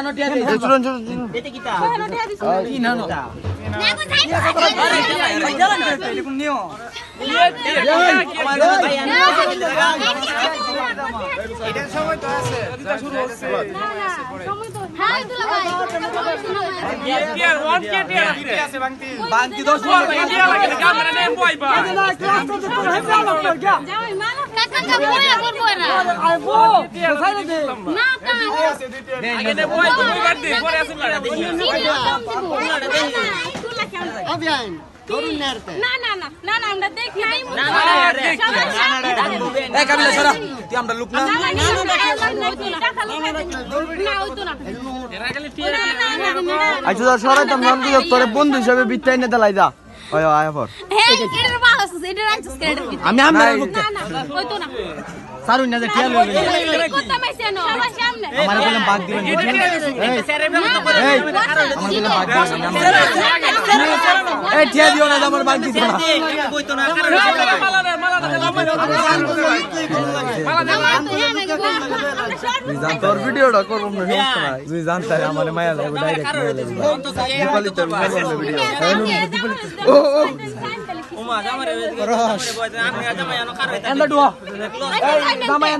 এই চলুন চলুন চলুন। কি না না বাংতি দশ অভিয়ান ধরুন না না না না আমরা লোক না না না না ওই তো না আচ্ছা যা সরাইতাম নাম কি তোরে বন্ধু হিসাবে বিত্তাই নে দেলাই যা ওই আয়া পর হ্যাঁ আমি আমি নাই। না না ওই তো না সারুন না যে সবার সামনে আমার কইলাম বাগ দিবেন এই আমার টিয়া দিও না আমার বাগ দিছ না জান তোর ভিডিওটা করব না সমস্যা নাই তুই জানতে আমার মায়া লাগবে ডাইরেক্ট দীপালি তোর ভিডিও ও ও এন্ডা ডুয়া জামাই